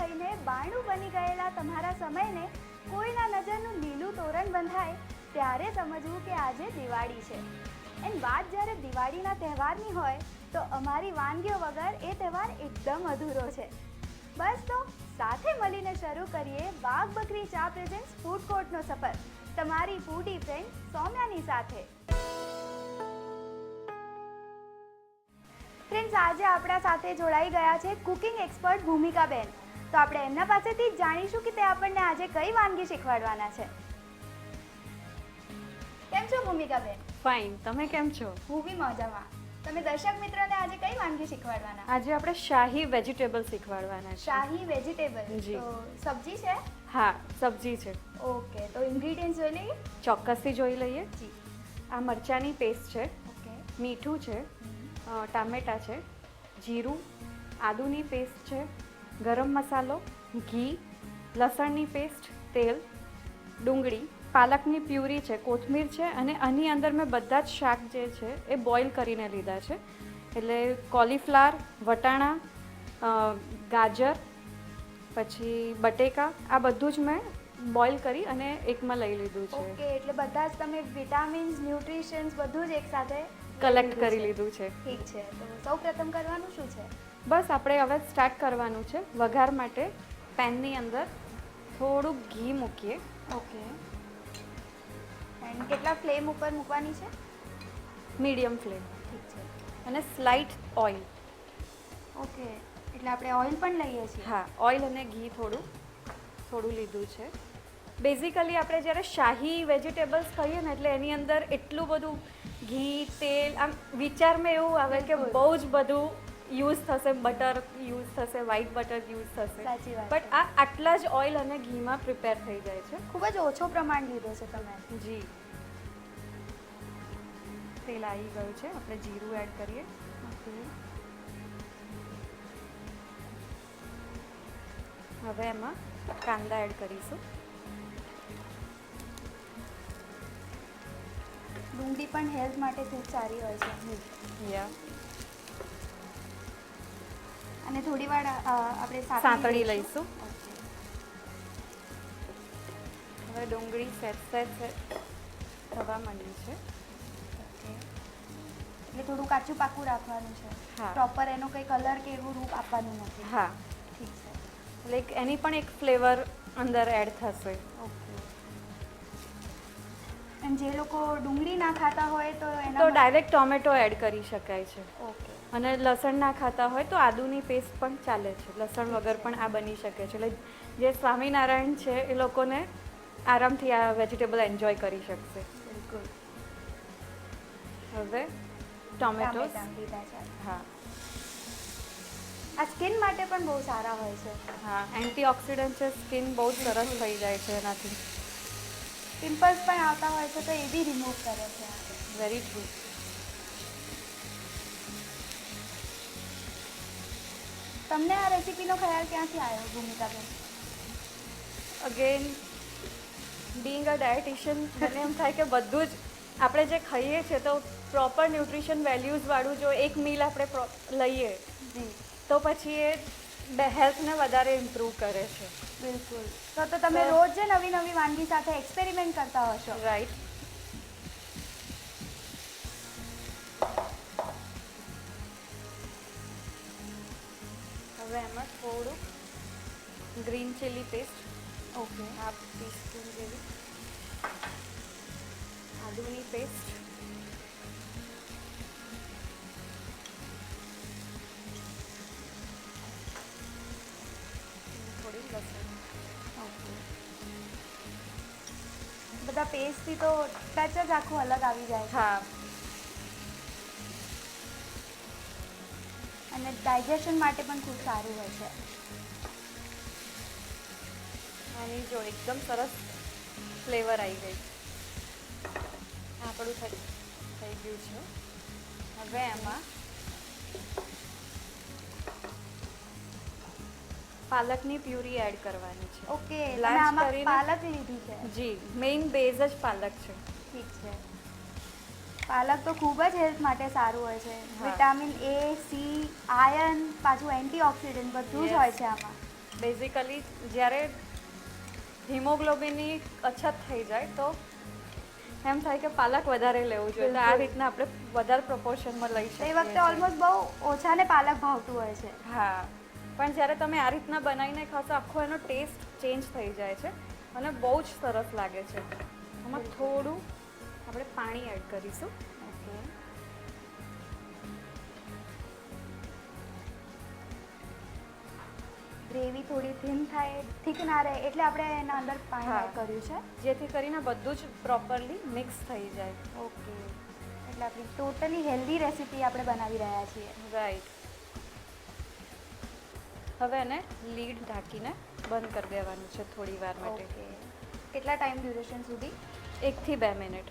થઈને બાણું બની ગયેલા તમારા સમયને કોઈના નજરનું લીલું તોરણ બંધાય, ત્યારે સમજવું કે આજે દિવાળી છે. એન વાત જ્યારે દિવાળીના તહેવારની હોય, તો અમારી વાનગીઓ વગર એ તહેવાર એકદમ અધૂરો છે. બસ તો સાથે મળીને શરૂ કરીએ વાઘ બકરી ચા પ્રેઝન્ટ્સ ફૂડ કોર્ટનો સફર. તમારી ફૂડી ફ્રેન્ડ સૌમ્યાની સાથે. ફ્રેન્ડ્સ આજે આપણા સાથે જોડાઈ ગયા છે કુકિંગ એક્સપર્ટ ભૂમિકાબેન. તો આપણે એમના પાસેથી જાણીશું કે તે આપણને આજે કઈ વાનગી શીખવાડવાના છે. કેમ છો ભૂમિકાબેન? ફાઇન તમે કેમ છો? હું બી મજામાં. તમે દર્શક મિત્રોને આજે કઈ વાનગી શીખવાડવાના? આજે આપણે શાહી વેજીટેબલ શીખવાડવાના છે. શાહી વેજીટેબલ. તો સબ્જી છે? હા સબ્જી છે. ઓકે. તો ઇન્ગ્રેડિયન્ટ્સ જોઈ લઈએ? ચોક્કસથી જોઈ લઈએ. જી. આ મરચાંની પેસ્ટ છે. ઓકે. મીઠું છે. ટામેટાં છે. જીરું. આદુની પેસ્ટ છે. ગરમ મસાલો ઘી લસણની પેસ્ટ તેલ ડુંગળી પાલકની પ્યુરી છે કોથમીર છે અને આની અંદર મેં બધા જ શાક જે છે એ બોઇલ કરીને લીધા છે. એટલે કોલીફ્લાવર વટાણા ગાજર પછી બટેકા આ બધું જ મેં બોઇલ કરી અને એકમાં લઈ લીધું છે. ઓકે એટલે બધા જ તમે વિટામિન્સ ન્યુટ્રિશન્સ બધું જ એકસાથે કલેક્ટ કરી લીધું છે. ઠીક છે તો સૌ પ્રથમ કરવાનું શું છે? બસ આપણે હવે સ્ટાર્ટ કરવાનું છે. વઘાર માટે પેનની અંદર થોડુંક ઘી મૂકીએ. ઓકે. એન્ડ કેટલા ફ્લેમ ઉપર મૂકવાની છે? Medium flame. ઠીક છે. અને સ્લાઇટ ઓઇલ ઓકે. એટલે આપણે ઓઇલ પણ લઈએ છીએ. હા ઓઇલ અને ઘી થોડું થોડું લીધું છે. બેઝિકલી આપણે જ્યારે શાહી વેજીટેબલ્સ ખાઈએ ને એટલે એની અંદર એટલું બધું ઘી તેલ આમ વિચારમાં એવું આવે કે બહુ જ બધું યુઝ થશે બટર યુઝ થશે વ્હાઈટ બટર યુઝ થશે. સાચી વાત બટ આ આટલા જ ઓઇલ અને ઘીમાં પ્રિપેર થઈ જાય છે. ખૂબ જ ઓછો પ્રમાણ લીધો છે તમે. જી. તેલ આવી ગયું છે. આપણે જીરું એડ કરીએ. હવે એમાં કાંદા એડ કરીશું. ડુંગળી પણ હેલ્થ માટે ખૂબ સારી હોય છે. યા. અને થોડી વાર આપણે સાંતળી લઈશું. હવે ડુંગળી સેટ સેટ થવા માંડી છે. એટલે થોડું કાચું પાકું રાખવાનું છે. પ્રોપર એનો કંઈ કલર કે એવું રૂપ આપવાનું નથી. હા. ઠીક છે. એટલે એક એની પણ એક ફ્લેવર અંદર એડ થશે. ઓકે. અને જે લોકો ડુંગળી ના ખાતા હોય તો તો ડાયરેક્ટ ટોમેટો એડ કરી શકાય છે. ઓકે. અને લસણ ના ખાતા હોય તો આદુની પેસ્ટ પણ ચાલે છે. લસણ વગર પણ આ બની શકે છે. એટલે જે સ્વામિનારાયણ છે એ લોકોને આરામથી આ વેજીટેબલ એન્જોય કરી શકશે. બિલકુલ. હવે ટામેટાં હા. આ સ્કિન માટે પણ બહુ સારા હોય છે. હા એન્ટીઓક્સિડન્ટ છે સ્કિન બહુ સરસ થઈ જાય છે એનાથી. પિમ્પલ્સ પણ આવતા હોય છે તો એ બી રિમૂવ કરે છે. વેરી ટ્રુ તમને આ રેસીપીનો ખ્યાલ ક્યાંથી આવ્યો Bhumikaben? Again being a dietitian મને એમ થાય કે બધું જ આપણે જે ખાઈએ છીએ તો પ્રોપર ન્યુટ્રિશન વેલ્યુઝવાળું જો એક મીલ આપણે લઈએ જી. તો પછી એ હેલ્થને વધારે ઇમ્પ્રૂવ કરે છે. બિલકુલ. તો તો તમે રોજ જે નવી નવી વાનગી સાથે એક્સપેરિમેન્ટ કરતા હશો. રાઈટ હવે એમાં થોડું green chilli paste okay half teaspoon જેવી. આદુની પેસ્ટ બધા પેસ્ટથી તો ટચ જ આખું અલગ આવી જાય છે. હા. અને ડાયજેશન માટે પણ ખૂબ સારું હોય છે. આની જો એકદમ સરસ ફ્લેવર આવી ગઈ. આપણું થઈ થઈ ગયું છે. હવે એમાં પાલકની પ્યુરી એડ કરવાની છે. ઓકે આમાં પાલક લીધી છે? જી મેઇન બેઝ જ પાલક છે. ઠીક છે. પાલક તો ખૂબ જ હેલ્થ માટે સારું હોય છે. વિટામિન એ સી આયર્ન પાછું એન્ટીઓક્સિડન્ટ બધું જ હોય છે આમાં. બેઝિકલી જ્યારે હિમોગ્લોબિનની અછત થઈ જાય તો એમ થાય કે પાલક વધારે લેવું જોઈએ. તો આ રીતના આપણે વધારે પ્રપોર્શનમાં લઈ શકીએ એ વખતે ઓલમોસ્ટ બહુ ઓછાને પાલક ભાવતું હોય છે. હા. પણ જ્યારે તમે આ રીતના બનાવીને ખાશો આખો એનો ટેસ્ટ ચેન્જ થઈ જાય છે અને બહુ જ સરસ લાગે છે. આમાં થોડું આપણે પાણી એડ કરીશું. ઓકે ગ્રેવી થોડી થીન થાય થીક ના રહે એટલે આપણે એના અંદર પાણી એડ કર્યું છે. જેથી કરીને બધું જ પ્રોપરલી મિક્સ થઈ જાય. ઓકે એટલે આપણી ટોટલી હેલ્ધી રેસીપી આપણે બનાવી રહ્યા છીએ. રાઈટ હવે એને લીડ ઢાંકીને બંધ કરી દેવાનું છે થોડી વાર માટે. કેટલા ટાઈમ ડ્યુરેશન સુધી? એકથી બે મિનિટ.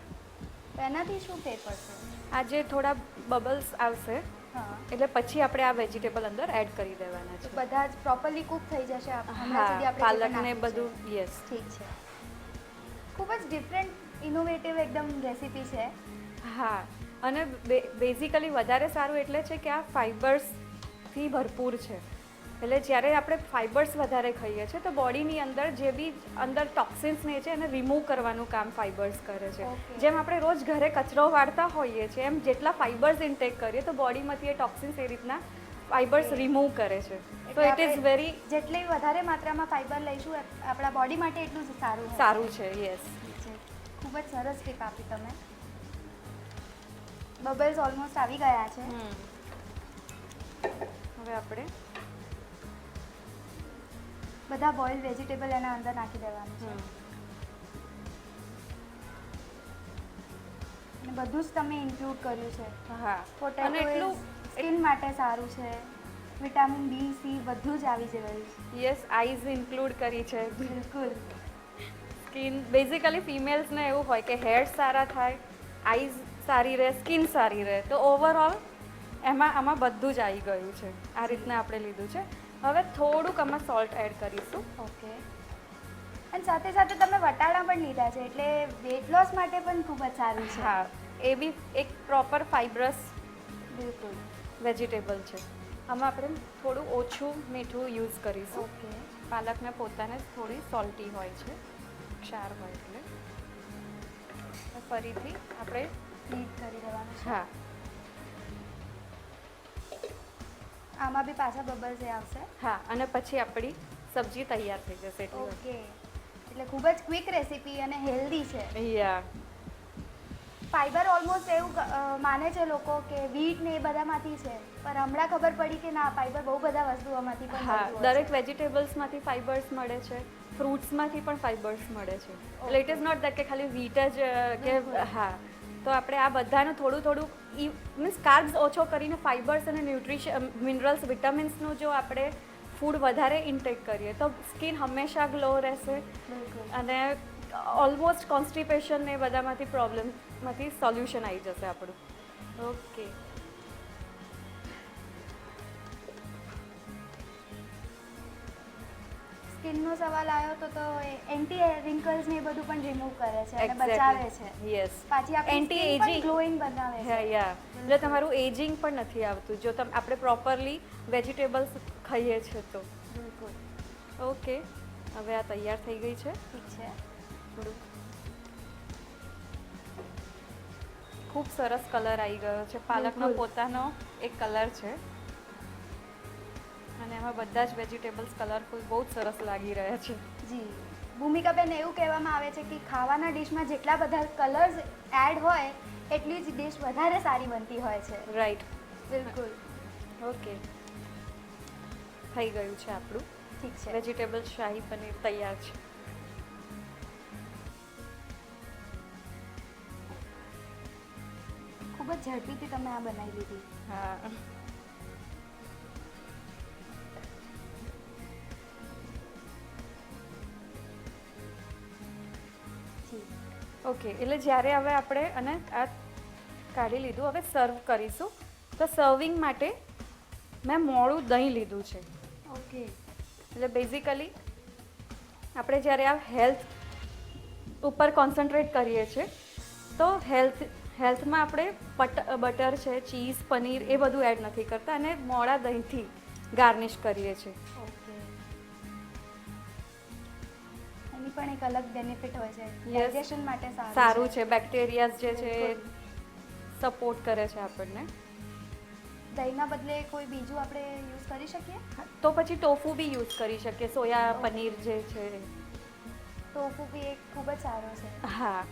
એનાથી શું ફેર પડશે આ જે થોડા બબલ્સ આવશે. હા. એટલે પછી આપણે આ વેજીટેબલ અંદર એડ કરી દેવાના છે. બધા જ પ્રોપરલી કુક થઈ જશે હા પાલક ને બધું યસ ઠીક છે. ખૂબ જ ડિફરન્ટ ઇનોવેટિવ એકદમ રેસીપી છે. હા અને બેઝિકલી વધારે સારું એટલે છે કે આ ફાઇબર્સથી ભરપૂર છે. એટલે જ્યારે આપણે ફાઇબર્સ વધારે ખાઈએ છીએ તો બોડીની અંદર જે બી અંદર ટોક્સિન્સ ને છે એને રિમૂવ કરવાનું કામ ફાઇબર્સ કરે છે. જેમ આપણે રોજ ઘરે કચરો વાળતા હોઈએ છીએ એમ જેટલા ફાઇબર્સ ઇન્ટેક કરીએ તો બોડીમાંથી એ ટોક્સિન્સ એ રીતના ફાઇબર્સ રિમૂવ કરે છે. તો ઇટ ઇઝ વેરી જેટલી વધારે માત્રામાં ફાઇબર લઈશું આપણા બોડી માટે એટલું જ સારું સારું છે યસ ખૂબ જ સરસ ટીપ આપી તમે. બબલ્સ ઓલમોસ્ટ આવી ગયા છે. હવે આપણે બધા બોઇલ વેજીટેબલ એના અંદર નાખી દેવાનું છે. અને બધું જ તમે ઇન્ક્લુડ કર્યું છે. હા. પોટેટો એટલું સ્કિન માટે સારું છે. વિટામિન બી સી બધું જ આવી ગયું છે. યસ આઈઝ ઇન્ક્લુડ કરી છે. બિલકુલ. સ્કિન બેઝિકલી ફિમેલ્સને એવું હોય કે હેર સારા થાય આઈઝ સારી રહે સ્કિન સારી રહે. તો ઓવરઓલ એમાં આમાં બધું જ આવી ગયું છે. આ રીતના આપણે લીધું છે. હવે થોડુંક આમાં સોલ્ટ એડ કરીશું. ઓકે અને સાથે સાથે તમે વટાણા પણ લીધા છે એટલે વેટ લોસ માટે પણ ખૂબ જ સારું છે. હા એ બી એક પ્રોપર ફાઇબ્રસ બિલકુલ. વેજીટેબલ છે. આમાં આપણે થોડું ઓછું મીઠું યુઝ કરીશું. ઓકે પાલકને પોતાને થોડી સોલ્ટી હોય છે ક્ષાર હોય એટલે. ફરીથી આપણે બીટ કરી દેવાનું છે. હા. આમાં બી પાછા બબલ્સ એ આવશે. હા અને પછી આપણી સબ્જી તૈયાર થઈ જશે ઓકે એટલે ખૂબ જ ક્વિક રેસીપી અને હેલ્ધી છે. યા ફાઈબર ઓલમોસ્ટ એવું માને છે લોકો કે વીટ ને એ બધામાંથી છે. પણ હમણાં ખબર પડી કે ના ફાઈબર બહુ બધા વસ્તુઓમાંથી પણ હા દરેક વેજીટેબલ્સમાંથી ફાઇબર્સ મળે છે. ફ્રૂટ્સમાંથી પણ ફાઇબર્સ મળે છે. એટલે ઇટ ઇઝ નોટ દેટ કે ખાલી વીટ જ કે હા. તો આપણે આ બધાનું થોડું થોડું મીન્સ કાર્બ્સ ઓછો કરીને ફાઇબર્સ અને ન્યુટ્રિશન મિનરલ્સ વિટામિન્સનું જો આપણે ફૂડ વધારે ઇન્ટેક કરીએ તો સ્કિન હંમેશા ગ્લો રહેશે. અને ઓલમોસ્ટ કોન્સ્ટિપેશન ને બધામાંથી પ્રોબ્લેમમાંથી સોલ્યુશન આવી જશે આપણું. ઓકે સ્કિનનો સવાલ આવ્યો તો તો એન્ટી રિંકલ્સ ને એ બધું પણ રિમૂવ કરે છે અને બચાવે છે. યસ પાછી આપણે એન્ટી એજિંગ ગ્લોઈંગ બનાવે છે. યા. એટલે તમારું એજિંગ પણ નથી આવતું. જો તમે આપણે પ્રોપરલી વેજીટેબલ્સ ખાઈએ છીએ તો. બિલકુલ. ઓકે. હવે આ તૈયાર થઈ ગઈ છે. ઠીક છે. થોડુંક. ખૂબ સરસ કલર આવી ગયો છે. પાલકનો પોતાનો એક કલર છે. એમાં બધા જ વેજીટેબલ્સ કલરફુલ બહુ જ સરસ લાગી રહ્યા છે. જી. ભૂમિકાબેન એવું કહેવામાં આવે છે કે ખાવાના ડિશમાં જેટલા બધા કલર્સ એડ હોય એટલી જ ડિશ વધારે સારી બનતી હોય છે. રાઈટ બિલકુલ. ઓકે થઈ ગયું છે આપણું. ઠીક છે. વેજીટેબલ શાહી પનીર તૈયાર છે. ખૂબ જ ઝડપીથી તમે આ બનાવી લીધી. હા. ઓકે એટલે જ્યારે હવે આપણે અને આ કાઢી લીધું હવે સર્વ કરીશું. તો સર્વિંગ માટે મેં મોડું દહીં લીધું છે. ઓકે એટલે બેઝિકલી આપણે જ્યારે આ હેલ્થ ઉપર કોન્સન્ટ્રેટ કરીએ છીએ તો હેલ્થ હેલ્થમાં આપણે પટ બટર છે ચીઝ પનીર એ બધું એડ નથી કરતા અને મોડા દહીંથી ગાર્નિશ કરીએ છીએ. પણ એક અલગ બેનિફિટ હોય છે. ડાયજેશન માટે સારું સારું છે. બેક્ટેરિયાઝ જે છે સપોર્ટ કરે છે આપણને. દહીંના બદલે કોઈ બીજું આપણે યુઝ કરી શકીએ? તો પછી ટોફુ બી યુઝ કરી શકીએ. સોયા પનીર જે છે. ટોફુ બી એક ખૂબ જ સારો છે. હા.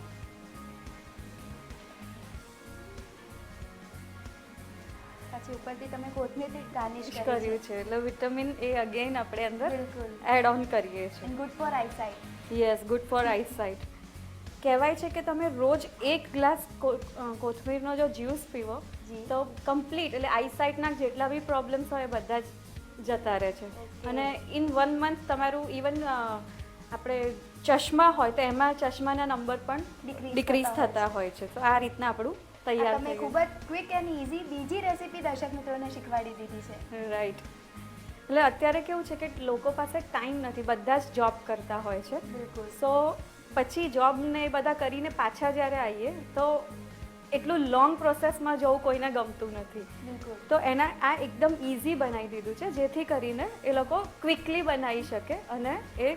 પછી ઉપરથી તમે કોથમીરથી ગાર્નિશ કર્યું છે. એટલે વિટામિન એ અગેન આપણે અંદર એડ ઓન કરીએ છીએ. Good for eyesight yes good for eyesight કહેવાય છે કે તમે રોજ એક ગ્લાસ કોથમીરનો જો જ્યુસ પીવો તો કમ્પ્લીટ એટલે આઈસાઇટના જેટલા બી પ્રોબ્લેમ્સ હોય એ બધા જ જતા રહે છે. અને ઇન વન મંથ તમારું ઇવન આપણે ચશ્મા હોય તો એમાં ચશ્માના નંબર પણ ડિક્રીઝ થતા હોય છે. તો આ રીતના આપણું તૈયાર તમે ખૂબ જ ક્વિક એન્ડ ઇઝી બીજી રેસીપી દર્શક મિત્રોને શીખવાડી દીધી છે. રાઈટ એટલે અત્યારે કેવું છે કે લોકો પાસે ટાઈમ નથી બધા જ જોબ કરતા હોય છે. બિલકુલ. સો પછી જોબને એ બધા કરીને પાછા જ્યારે આવીએ તો એટલું લોંગ પ્રોસેસમાં જવું કોઈને ગમતું નથી. તો એના આ એકદમ ઇઝી બનાવી દીધું છે જેથી કરીને એ લોકો ક્વિકલી બનાવી શકે અને એ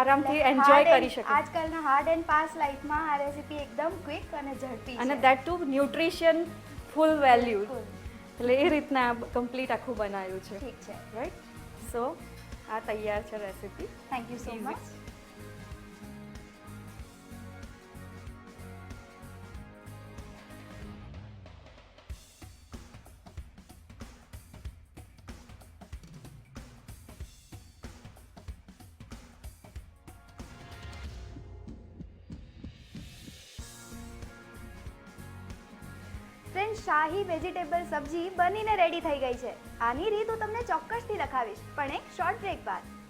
આરામથી એન્જોય કરી શકે. આજકાલના હાર્ડ એન્ડ પાસ લાઈફમાં આ રેસીપી એકદમ ક્વિક અને ઝડપી અને that too nutrition full value એટલે એ રીતના કમ્પ્લીટ આખું બનાવ્યું છે. ઠીક છે. રાઈટ સો આ તૈયાર છે recipe thank you so much friend શાહી વેજીટેબલ સબ્જી બનીને રેડી થઈ ગઈ છે. આની રીત હું તમને ચોક્કસથી લખાવીશ પણ એક શોર્ટ બ્રેક બાદ.